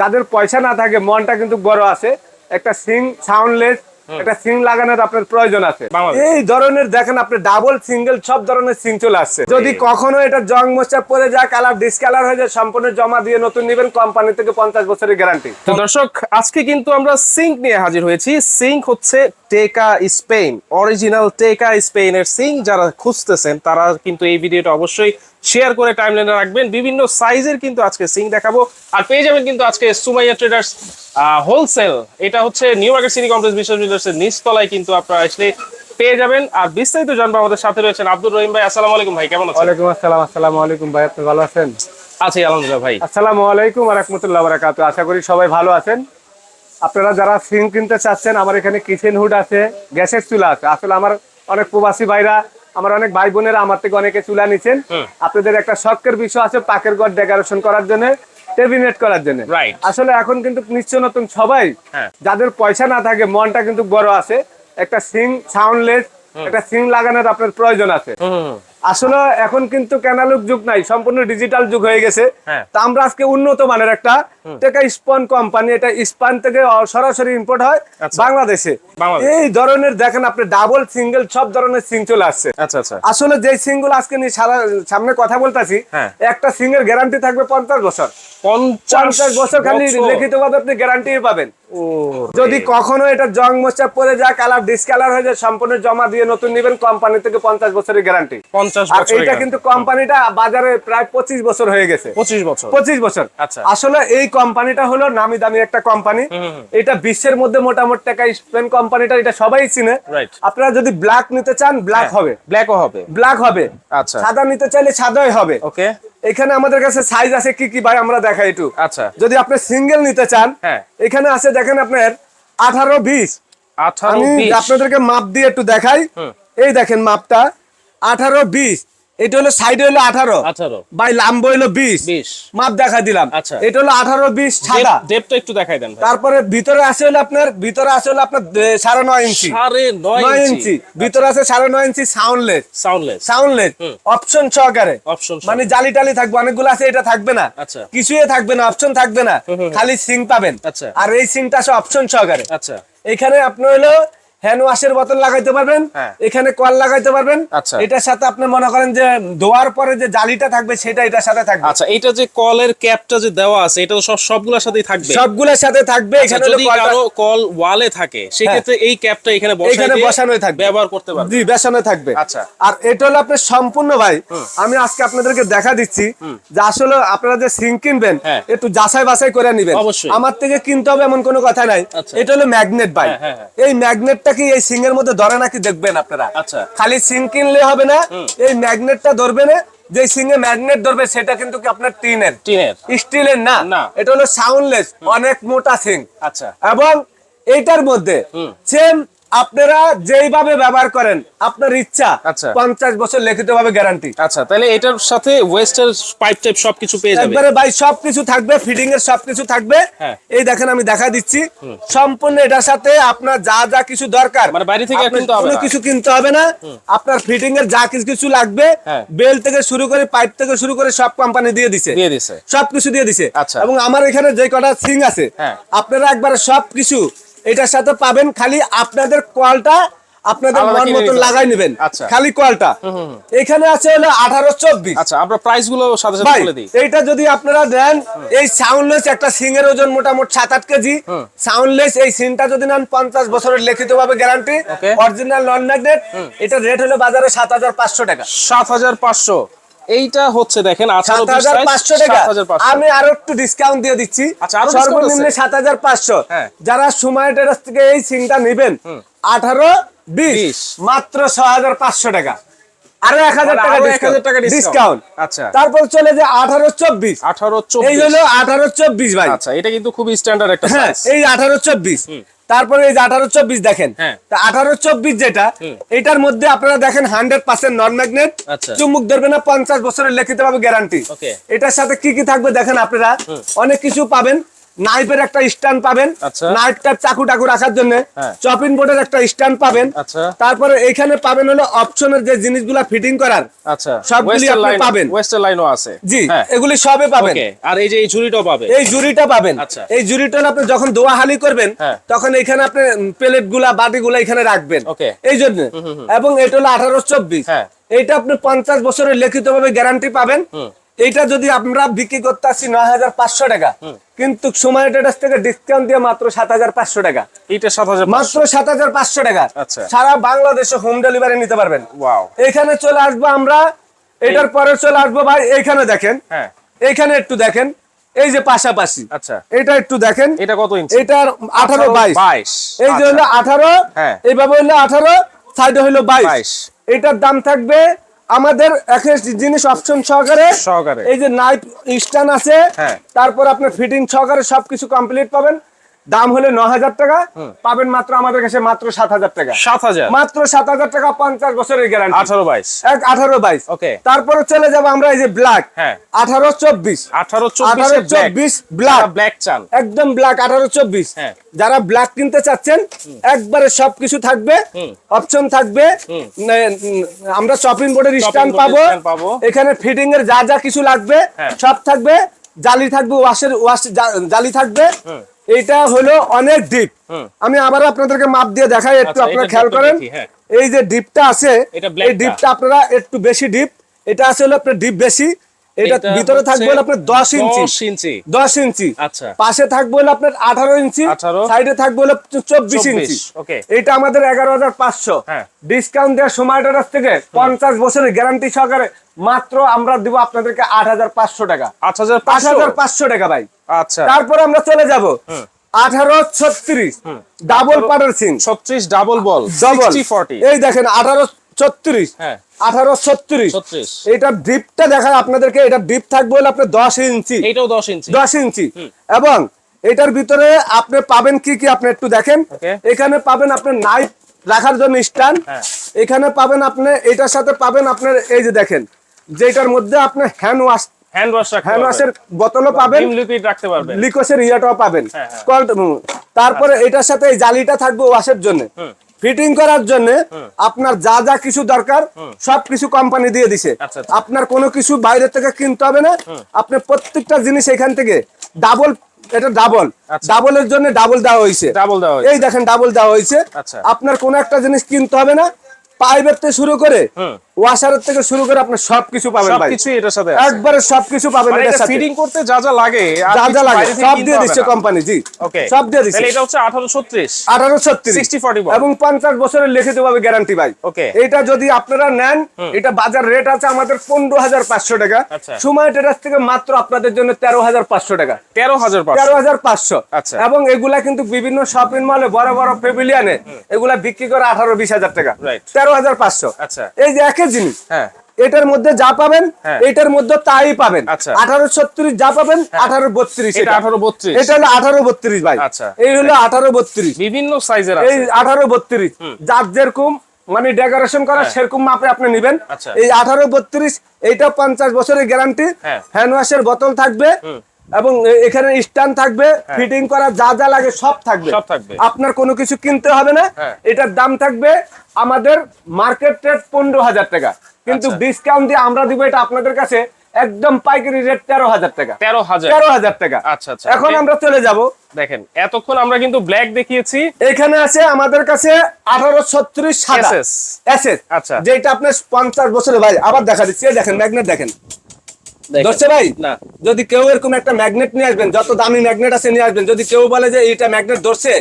যাদের পয়সা না থাকে মনটা কিন্তু বড় আছে। একটা সিং সাউন্ডলেস একটা সিং লাগানোর আপনার প্রয়োজন আছে। এই ধরনের দেখেন আপনি ডাবল সিঙ্গেল সব ধরনের সিং চলে আসছে। যদি কখনো এটা জং মোচা পরে যায় কালার ডিসকালার হয়ে যায় সম্পূর্ণ জমা দিয়ে নতুন নেবেন কোম্পানি থেকে পঞ্চাশ বছরের গ্যারান্টি তো দর্শক আজকে কিন্তু আমরা সিঙ্ক নিয়ে হাজির হয়েছি। সিঙ্ক হচ্ছে টেকা স্পেন অরিজিনাল টেকা স্পেনের সিঙ্ক যারা খুঁজতেছেন তারা কিন্তু এই ভিডিওটা অবশ্যই শেয়ার করে টাইমলাইনে রাখবেন। বিভিন্ন সাইজের কিন্তু আজকে সিং দেখাবো। আর পেয়ে যাবেন কিন্তু আজকে সুমাইয়া ট্রেডার্স হোলসেল এটা হচ্ছে নিউ মার্কেট সিটি কমপ্লেক্স বিশ্ব বিল্ডার্সের নিচতলায় কিন্তু আপনারা আসলে পেয়ে যাবেন। আর বিস্তারিত জানব আমাদের সাথে রয়েছেন আব্দুর রহিম ভাই। আসসালামু আলাইকুম ভাই কেমন আছেন? ওয়ালাইকুম আসসালাম আসসালামু আলাইকুম ভাই আপনি ভালো আছেন? আছি আলহামদুলিল্লাহ ভাই। আসসালামু আলাইকুম রহমতুল্লাহ বারাকাতু আশা করি সবাই ভালো আছেন। আপনারা যারা সিং কিনতে চাচ্ছেন আমার এখানে কিচেন হুড আছে গ্যাসের চুলা আছে। আসলে আমার অনেক প্রবাসী ভাইরা আমার অনেক ভাই বোনেরা আমার থেকে অনেকে চুলা নিচ্ছেন আপনাদের একটা শখের বিষয় আছে পাকের ঘর ডেকোরেশন করার জন্য টেবিনেট করার জন্য। আসলে এখন কিন্তু নিশ্চয় নতুন সবাই হ্যাঁ। যাদের পয়সা না থাকে মনটা কিন্তু বড় আছে। একটা সিং সাউন্ডলেস একটা সিং লাগানোর আপনার প্রয়োজন আছে। আসলে এখন কিন্তু ক্যানালুক যুগ নাই সম্পূর্ণ ডিজিটাল যুগ হয়ে গেছে। হ্যাঁ। তা আমরা আজকে উন্নত মানের একটা টেকা স্পন কোম্পানি এটা স্পান থেকে সরাসরি ইম্পোর্ট হয় আচ্ছা। বাংলাদেশে। এই ধরনের দেখেন আপনি ডাবল সিঙ্গেল সব ধরনের সিং চলে আসছে। আচ্ছা আচ্ছা। আসলে যে সিংগুলো আজকে নিয়ে সারা সামনে কথা বলতেছি হ্যাঁ। একটা সিং এর গ্যারান্টি থাকবে পঞ্চাশ বছর। পঞ্চাশ বছর খালি লিখিত ভাবে আপনি গ্যারান্টি পাবেন। যদি কখনো এটা জং মোচা পরে যায় কালার ডিসকালার হয়ে যায় সম্পূর্ণ জমা দিয়ে নতুন নেবেন কোম্পানি থেকে পঞ্চাশ বছরের গ্যারান্টি পঞ্চাশ আর এটা কিন্তু কোম্পানিটা বাজারে প্রায় পঁচিশ বছর হয়ে গেছে। পঁচিশ বছর। পঁচিশ বছর। আচ্ছা। আসলে এই কোম্পানিটা হলো নামি দামি একটা কোম্পানি এটা বিশ্বের মধ্যে মোটামুটি টাকা স্পেন কোম্পানিটা এটা সবাই চিনে। আপনারা যদি ব্ল্যাক নিতে চান ব্ল্যাক হবে। ব্ল্যাকও হবে। ব্ল্যাক হবে। আচ্ছা। সাদা নিতে চাইলে সাদাই হবে। ওকে এখানে আমাদের কাছে সাইজ আছে কি কি ভাই আমরা দেখাই একটু। আচ্ছা। যদি আপনি সিঙ্গেল নিতে চান হ্যাঁ। এখানে আছে দেখেন আপনার আঠারো বিশ। আঠারো আপনাদেরকে মাপ দিয়ে একটু দেখাই। এই দেখেন মাপটা আঠারো বিশ। এটা হলো সাইড হলো আঠারো আঠারো। বাই লাম্ব হলো বিশ। বিশ। মাপ দেখা দিলাম। আচ্ছা। এটা হলো আঠারো বিশ সাদা। ডেপটা একটু দেখাই দেন তারপরে ভিতরে আছে হলো আপনার ভিতরে আছে হলো আপনার সাড়ে নয় ইঞ্চি। সাড়ে নয় ইঞ্চি। ভিতরে আছে সাড়ে নয় inch soundless soundless soundless option সহকারে। অপশন মানে জালি টালি থাকবে। অনেকগুলো আছে এটা থাকবে না। আচ্ছা। কিছুই থাকবে না অপশন থাকবে না। খালি সিং পাবেন। আচ্ছা। আর এই সিংটা আছে অপশন সহকারে। আচ্ছা। এখানে আপনার হলো হ্যান্ড ওয়াশের বোতল লাগাইতে পারবেন হ্যাঁ। এখানে কল লাগাইতে পারবেন আচ্ছা। এটার সাথে আপনি মনে করেন যে ধোয়ার পরে যে জালিটা থাকবে সেটা এটার সাথে থাকবে আচ্ছা এটা যে কলের ক্যাপটা যে দেওয়া আছে এটা সব সবগুলোর সাথেই থাকবে সবগুলোর সাথে থাকবে আচ্ছা, এখানে যদি কারও কল ওয়ালে থাকে সেক্ষেত্রে এই ক্যাপটা এখানে এখানে বসানোই থাকবে। ব্যবহার করতে পারবে জি বেসনে থাকবে আচ্ছা। আর এটা হলো আপনার সম্পূর্ণ ভাই আমি আজকে আপনাদেরকে দেখা দিচ্ছি যে আসলে আপনারা যে সিং কিনবেন হ্যাঁ। একটু যাচাই বাছাই করে নেবেন অবশ্যই। আমার থেকে কিনতে হবে এমন কোনো কথা নাই আচ্ছা। এটা হলো ম্যাগনেট ভাই হ্যাঁ, হ্যাঁ, হ্যাঁ। এই ম্যাগনেটটা কি এই সিং এর মধ্যে ধরে নাকি দেখবেন আপনারা? আচ্ছা। খালি সিং কিনলে হবে না এই ম্যাগনেটটা ধরবে না যে সিং এ ম্যাগনেট ধরবে সেটা কিন্তু কি আপনার টিনের? টিনের। স্টিলের না। না। এটা হলো সাউন্ডলেস অনেক মোটা সিং। আচ্ছা। এবং এইটার মধ্যে সেম আপনারা যেইভাবে ব্যবহার করেন আপনার ইচ্ছা আচ্ছা। পঞ্চাশ বছর লিখিত ভাবে গ্যারান্টি আচ্ছা তাহলে এটার সাথে ওয়েস্টার পাইপ টাইপ সবকিছু পেয়ে যাবে। একবারে ভাই সবকিছু থাকবে ফিটিং এর সবকিছু থাকবে। হ্যাঁ। এই দেখেন আমি দেখা দিচ্ছি। সম্পূর্ণ এটার সাথে আপনার যা যা কিছু দরকার মানে বাইরে থেকে কিনতে হবে কোনো কিছু কিনতে হবে না। আপনার ফিটিং এর যা কিছু কিছু লাগবে হ্যাঁ। বেল থেকে শুরু করে পাইপ থেকে শুরু করে সব কোম্পানি দিয়ে দিছে। দিয়ে দিছে। সবকিছু দিয়ে দিছে। আচ্ছা। এবং আমার এখানে যে কটা সিং আছে হ্যাঁ। আপনারা একবারে সবকিছু এটার সাথে পাবেন খালি আপনাদের কলটা আপনাদের মন মতো। লাগাই নেবেন। আচ্ছা। খালি কলটা এখানে আছে হলো আঠারো চব্বিশ। আচ্ছা আমরা প্রাইসগুলো সাথে সাথে বলে দিই। এইটা যদি আপনারা দেন এই সাউন্ডলেস একটা সিং এর ওজন মোটামুটি সাত আট কেজি সাউন্ডলেস এই সিনটা যদি নেন পঞ্চাশ বছরের লিখিত ভাবে guarantee original non magnet rate হলো বাজারে সাত হাজার পাঁচশো টাকা। সাত হাজার পাঁচশো। এইটা হচ্ছে দেখেন টাকা। আমি আরও একটু ডিসকাউন্ট দিয়ে দিচ্ছি। আচ্ছা, সর্বনিম্ন আছে? সাত হাজার পাঁচশো। হ্যাঁ। যারা সময় টেরাস থেকে এই সিংটা নেবেন আঠারো বিশ বিশ। মাত্র ছ হাজার পাঁচশো টাকা। আরও এক হাজার টাকা আরও 1000 টাকা ডিসকাউন্ট আচ্ছা। তারপর চলে যে আঠারো চব্বিশ। আঠারো এই চব্বিশ। হলো আঠারো চব্বিশ ভাই। আচ্ছা এটা কিন্তু খুবই স্ট্যান্ডার্ড একটা হ্যাঁ এই আঠারো চব্বিশ। তারপরে এই যে আঠারো চব্বিশ দেখেন হ্যাঁ। তা আঠারো চব্বিশ যেটা এটার মধ্যে আপনারা দেখেন হান্ড্রেড পার্সেন্ট নন ম্যাগনেট। চুমুক ধরবে না পঞ্চাশ বছরের লিখিত ভাবে গ্যারান্টি এটার সাথে কি কি থাকবে দেখেন আপনারা অনেক কিছু পাবেন। নাইফের একটা স্ট্যান্ড পাবেন। আচ্ছা। নাইফ টাইপ চাকু টাকু রাখার জন্য হ্যাঁ। চপিং বোর্ডের একটা স্ট্যান্ড পাবেন। আচ্ছা। তারপরে এখানে পাবেন হলো অপশনের যে জিনিসগুলা ফিটিং করার আচ্ছা। সবগুলি আপনি পাবেন। লাইনও আছে। জি হ্যাঁ। এগুলি সবে পাবেন। আর এই যে এই ঝুড়িটাও পাবে এই জুড়িটা পাবেন। এই জুড়িটা আপনি যখন দোয়াহালি করবেন হ্যাঁ। তখন এখানে আপনি প্লেটগুলা বাটি গুলা এখানে রাখবেন। এই জন্য। এবং এটা হলো আঠারো চব্বিশ। এইটা আপনি পঞ্চাশ বছরের লিখিত ভাবে গ্যারান্টি পাবেন এইটা যদি আমরা বিক্রি করতে আসছি নয় হাজার পাঁচশো টাকা কিন্তু সময় ট্রেডার্স থেকে ডিসকাউন্ট দিয়ে মাত্র সাত হাজার পাঁচশো টাকা। এইটা সাত হাজার মাত্র সাত হাজার পাঁচশো টাকা। আচ্ছা। সারা বাংলাদেশে হোম ডেলিভারি নিতে পারবেন। এখানে চলে আসব আমরা এটার পরে চলে আসব ভাই এইখানে দেখেন। হ্যাঁ। এইখানে একটু দেখেন এই যে পাশাপাশি। আচ্ছা। এটা একটু দেখেন। এটা কত ইঞ্চি এটার আঠারো বাইশ। এই যে হলো আঠারো হ্যাঁ। এইভাবে হলো আঠারো সাইডে হলো বাইশ। 22 এটার দাম থাকবে আমাদের জিনিস অপশন সহকারে সহকারে। এই যে নাইট স্ট্যান্ড আছে হ্যাঁ। তারপর আপনার ফিটিং সহকারে সবকিছু কমপ্লিট পাবেন দাম হলে ন হাজার টাকা পাবেন মাত্র আমাদের কাছে মাত্র সাত হাজার টাকা। সাত হাজার মাত্র সাত হাজার টাকা পঞ্চাশ বছরের গ্যারান্টি আঠারো বাইশ। এক আঠারো বাইশ। ওকে। তারপরে চলে যাব আমরা এই যে ব্ল্যাক হ্যাঁ। আঠারো চব্বিশ। আঠারো আঠারো চব্বিশ ব্ল্যাক ব্ল্যাক চান। একদম ব্ল্যাক আঠারো চব্বিশ। হ্যাঁ। যারা ব্ল্যাক কিনতে চাচ্ছেন একবারে সবকিছু থাকবে অপশন থাকবে। আমরা শপিং বোর্ডের স্ট্যান্ড পাবো। এখানে ফিটিং এর যা যা কিছু লাগবে হ্যাঁ। সব থাকবে। জালি থাকবে ওয়াশের ওয়াশ জালি থাকবে। এটা হলো অনেক ডিপ আমি আবার আপনাদেরকে মাপ দিয়ে দেখাই একটু আচ্ছা, আপনারা খেয়াল করেন। হ্যাঁ। এই যে ডিপটা আছে এই ডিপটা আপনারা একটু বেশি ডিপ এটা আছে হলো আপনার ডিপ বেশি। এটা ভিতরে থাকবে আপনার দশ ইঞ্চি। ইঞ্চি। দশ ইঞ্চি। আচ্ছা। পাশে থাকবে আপনার আঠারো ইঞ্চি। সাইডে থাকবে চব্বিশ ইঞ্চি। এটা আমাদের এগারো হাজার পাঁচশো। হ্যাঁ। ডিসকাউন্ট দেওয়ার সময়টার কাছ থেকে পঞ্চাশ বছরের গ্যারান্টি সহকারে মাত্র আমরা দিব আপনাদেরকে আট হাজার পাঁচশো টাকা। আট হাজার আট হাজার পাঁচশো টাকা ভাই। আচ্ছা। তারপর আমরা চলে যাব। আঠারো ছত্রিশ। ডাবল পাটার সিং ছত্রিশ ডাবল বল ডবল এই দেখেন আঠারো ছত্রিশ। হ্যাঁ। আঠারো ছত্রিশ। এটা ডিপটা দেখায় আপনাদেরকে এটা ডিপ থাকবে হলো আপনার দশ ইঞ্চি। এইটাও দশ ইঞ্চি। দশ ইঞ্চি। এবং এটার ভিতরে আপনি পাবেন কি কি আপনি একটু দেখেন। এখানে পাবেন আপনার নাইফ রাখার জন্য স্ট্যান্ড। এখানে পাবেন আপনি এটার সাথে পাবেন আপনার এই যে দেখেন যেটার মধ্যে আপনি hand wash hand wash hand ওয়াশের বোতলও পাবেন। লিকুইড রাখতে পারবেন। লিকোসের ইয়াটাও পাবেন। হ্যাঁ, হ্যাঁ। তারপরে এটার সাথে এই জালিটা থাকবে ওয়াশের জন্য। ফিটিং করার জন্য আপনার যা যা কিছু দরকার সব কিছু কোম্পানি দিয়ে দিছে। আচ্ছা, আচ্ছা। আপনার কোনো কিছু বাইরে থেকে কিনতে হবে না। আপনি প্রত্যেকটা জিনিস এখান থেকে ডাবল এটা ডাবল। ডাবলের জন্য ডাবল দেওয়া হয়েছে। ডাবল দেওয়া এই দেখেন ডাবল দেওয়া হয়েছে। আচ্ছা। আপনার কোনো একটা জিনিস কিনতে হবে না। পাইপের থেকে শুরু করে ওয়াশারের থেকে শুরু করে আপনি সবকিছু পাবেন ভাই। সবকিছু এটার সাথে একবারে সবকিছু পাবেন মানে এটার সাথে। ফিডিং করতে যা যা লাগে যা যা লাগে। সব দিয়ে দিচ্ছে কোম্পানি জি। ওকে সব দিয়ে দিচ্ছে। তাহলে এটা হচ্ছে আঠারো ছত্রিশ আঠারো ছত্রিশ 60-40 এবং পঞ্চাশ বছরের লিখিত ভাবে গ্যারান্টি ভাই. এটা যদি আপনারা নেন এটা বাজার রেট আছে আমাদের পনেরো হাজার পাঁচশো টাকা। আচ্ছা। সময় টেরাস থেকে মাত্র আপনাদের জন্য তেরো হাজার পাঁচশো টাকা। তেরো হাজার তেরো হাজার পাঁচশো। আচ্ছা। এবং এগুলা কিন্তু বিভিন্ন শপিং মলে বড় বড় পেভিলিয়ানে এগুলা বিক্রি করে আঠারো বিশ হাজার টাকা। Right. তেরো হাজার পাঁচশো। আচ্ছা। এই যে একই জিনিস। হ্যাঁ। এটার মধ্যে যা পাবেন হ্যাঁ। এটার মধ্যে তাই পাবেন। আচ্ছা। আঠারো ছত্রিশ যা পাবেন আঠারো বত্রিশ এটা 1832 এটা হলো আঠারো বত্রিশ ভাই। আচ্ছা। এই হলো আঠারো বত্রিশ। বিভিন্ন সাইজের এই আঠারো বত্রিশ। যার যেরকম মানে ডেকোরেশন করা সেরকম মাপে আপনি নেবেন। আচ্ছা। এই আঠারো বত্রিশ এইটা পঞ্চাশ বছরের গ্যারান্টি হ্যাঁ। হ্যান্ড ওয়াশের বোতল থাকবে। এবং এখানে স্ট্যান্ড থাকবে ফিটিং করা যা যা লাগে সব থাকবে। সব থাকবে। আপনার কোনো কিছু কিনতে হবে না। হ্যাঁ। এটার দাম থাকবে আমাদের মার্কেট রেট পনেরো হাজার টাকা। কিন্তু আচ্ছা। ডিসকাউন্ট দিয়ে আমরা দিব এটা আপনাদের কাছে একদম পাইকারি রেট তেরো হাজার টাকা। তেরো হাজার। তেরো হাজার টাকা। আচ্ছা, আচ্ছা। এখন আমরা চলে যাব। দেখেন এতক্ষণ আমরা কিন্তু ব্ল্যাক দেখিয়েছি। এখানে আছে আমাদের কাছে আঠারো ছত্রিশ আচ্ছা। যেটা আপনার পঞ্চাশ বছরের ভাই। আবার দেখা দিচ্ছি। দেখেন ম্যাগনেট দেখেন। ধরছে ভাই? না। যদি কেউ এরকম একটা ম্যাগনেট নিয়ে আসবেন যত দামি ম্যাগনেট আছে নিয়ে আসবেন যদি কেউ বলে যে এটা ম্যাগনেট ধরছে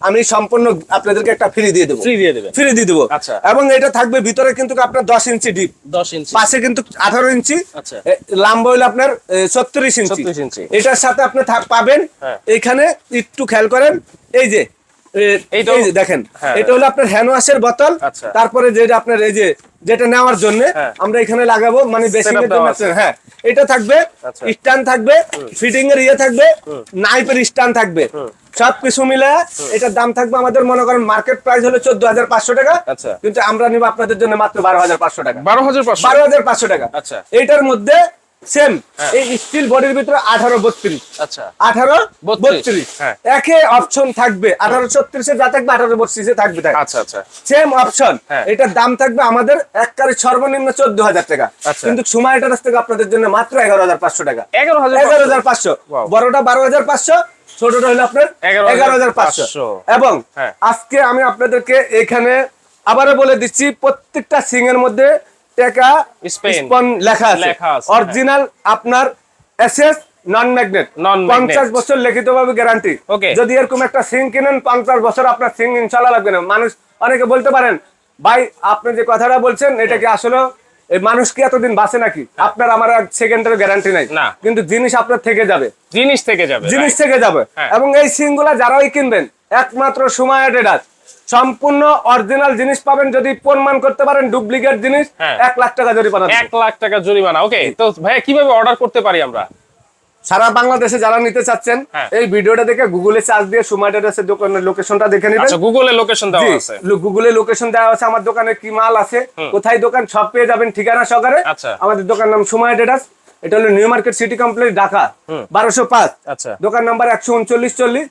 আমি সম্পূর্ণ আপনাদেরকে একটা ফ্রি দিয়ে দেবো। ফ্রি দিয়ে দেবে ফ্রি দিয়ে দেবো। আচ্ছা। এবং এটা থাকবে ভিতরে কিন্তু আপনার দশ ইঞ্চি ডিপ দশ ইঞ্চি। পাশে কিন্তু আঠারো ইঞ্চি। আচ্ছা। লম্বা হইল আপনার ছত্রিশ ইঞ্চি। 36 ইঞ্চি। এটার সাথে আপনি থাক- পাবেন। হ্যাঁ। এইখানে একটু খেয়াল করেন এই যে এই যে দেখেন হ্যাঁ। এটা হলো আপনার হ্যান্ড ওয়াশের বোতল আচ্ছা। তারপরে যেটা আপনার এই যে যেটা নেওয়ার জন্য হ্যাঁ। আমরা এখানে লাগাবো মানে বেসিং এর জন্য হ্যাঁ এটা থাকবে আচ্ছা। স্ট্যান্ড থাকবে ফিটিং এর ইয়ে থাকবে নাইফের স্ট্যান্ড থাকবে সব কিছু মিলে এটার দাম থাকবে আমাদের মনে করেন মার্কেট প্রাইস হলো চোদ্দ হাজার পাঁচশো টাকা আচ্ছা। কিন্তু আমরা নিব আপনাদের জন্য মাত্র বারো হাজার পাঁচশো টাকা বারো হাজার বারো হাজার পাঁচশো টাকা আচ্ছা। এটার মধ্যে সেম হ্যাঁ। এই স্টিল বডির ভিতরে আঠারো বত্রিশ। আচ্ছা। আঠারো বত্রিশ। হ্যাঁ। একে অপশন থাকবে। আঠারো ছত্রিশে যা থাকবে আঠারো বত্রিশে থাকবে আচ্ছা আচ্ছা। Same option. এটার দাম থাকবে আমাদের এককারে সর্বনিম্ন চোদ্দ হাজার টাকা। আচ্ছা। কিন্তু সময় কাছ থেকে আপনাদের জন্য মাত্র এগারো হাজার পাঁচশো টাকা। এগারো হাজার এগারো হাজার পাঁচশো. বড়টা বারো হাজার পাঁচশো ছোটটা হলো আপনার এগারো হাজার পাঁচশো। এবং হ্যাঁ। আজকে আমি আপনাদেরকে এখানে আবারও বলে দিচ্ছি প্রত্যেকটা সিং এর মধ্যে টেকা স্পন লেখা আছে। আছে, হ্যাঁ। অরিজিনাল আপনার এসএস নন ম্যাগনেট। পঞ্চাশ বছর লিখিত ভাবে গ্যারান্টি Okay. যদি এরকম একটা সিং কিনেন পঞ্চাশ বছর আপনার সিং ইনশাল্লাহ লাগবে না। মানুষ অনেকে বলতে পারেন ভাই আপনি যে কথাটা বলছেন এটা কি আসলে এই মানুষ কি এতদিন বাঁচে নাকি? আপনার আমার এক সেকেন্ডের গ্যারান্টি নাই। কিন্তু জিনিস আপনার থেকে যাবে। জিনিস থেকে যাবে জিনিস থেকে যাবে। হ্যাঁ। এবং এই সিংগুলা যারাই কিনবেন একমাত্র সময় ট্রেডার। সম্পূর্ণ অরিজিনাল জিনিস পাবেন যদি প্রমাণ করতে পারেন ডুপ্লিকেট জিনিস হ্যাঁ। এক লাখ টাকা জরিমানা। এক লাখ টাকা জরিমানা ওকে তো ভাইয়া কীভাবে অর্ডার করতে পারি আমরা? সারা বাংলাদেশে যারা নিতে চাচ্ছেন হ্যাঁ। এই ভিডিওটা দেখে গুগলে চার্জ দিয়ে সময় ট্রেডার্সের দোকানের লোকেশনটা দেখে নেবেন। আচ্ছা গুগলে লোকেশন দেওয়া আছে। গুগলে লোকেশন দেওয়া আছে আমার দোকানে কি মাল আছে কোথায় দোকান সব পেয়ে যাবেন ঠিকানা সহকারে। আচ্ছা। আমাদের দোকান নাম সময় ট্রেডার্স এটা হলো new market city complex Dhaka বারোশো পাঁচ। আচ্ছা। দোকান নাম্বার একশো উনচল্লিশ চল্লিশ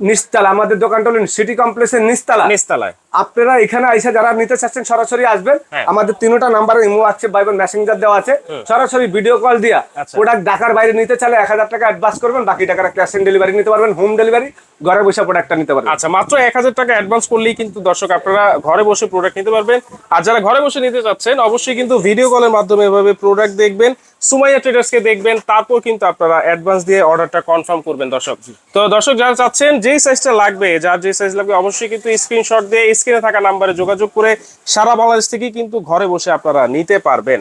নিস্তালা আমাদের দোকানটা হলো সিটি কমপ্লেক্সের নিস্তালা নিস্তালায় আপনারা এখানে আইসা যারা নিতে চাচ্ছেন সরাসরি আসবেন। হ্যাঁ। আমাদের তিনটা নাম্বার ইমো আছে বাইবেল মেসেঞ্জার দেওয়া আছে। সরাসরি ভিডিও কল দিয়া আচ্ছা। প্রোডাক্ট ঢাকার বাইরে নিতে চাইলে এক হাজার টাকা অ্যাডভান্স করবেন বাকি টাকাটা ক্যাশ অন ডেলিভারি নিতে পারবেন হোম ডেলিভারি ঘরে বসে প্রোডাক্টটা নিতে পারবেন। আচ্ছা মাত্র এক হাজার টাকা অ্যাডভান্স করলেই কিন্তু দর্শক আপনারা ঘরে বসে প্রোডাক্ট নিতে পারবেন। আর যারা ঘরে বসে নিতে চাচ্ছেন, অবশ্যই কিন্তু ভিডিও কলের মাধ্যমে এভাবে প্রোডাক্ট দেখবেন, সুমাইয়া ট্রেডার্সকে দেখবেন, তারপর কিন্তু আপনারা অ্যাডভান্স দিয়ে অর্ডারটা কনফার্ম করবেন দর্শক। তো দর্শক যারা চাচ্ছেন, যেই সাইজটা লাগবে, যার যে সাইজ লাগবে, অবশ্যই কিন্তু স্ক্রিনশট দিয়ে স্ক্রিনে থাকা নাম্বারে যোগাযোগ করে সারা বাংলাদেশ থেকে কিন্তু ঘরে বসে আপনারা নিতে পারবেন।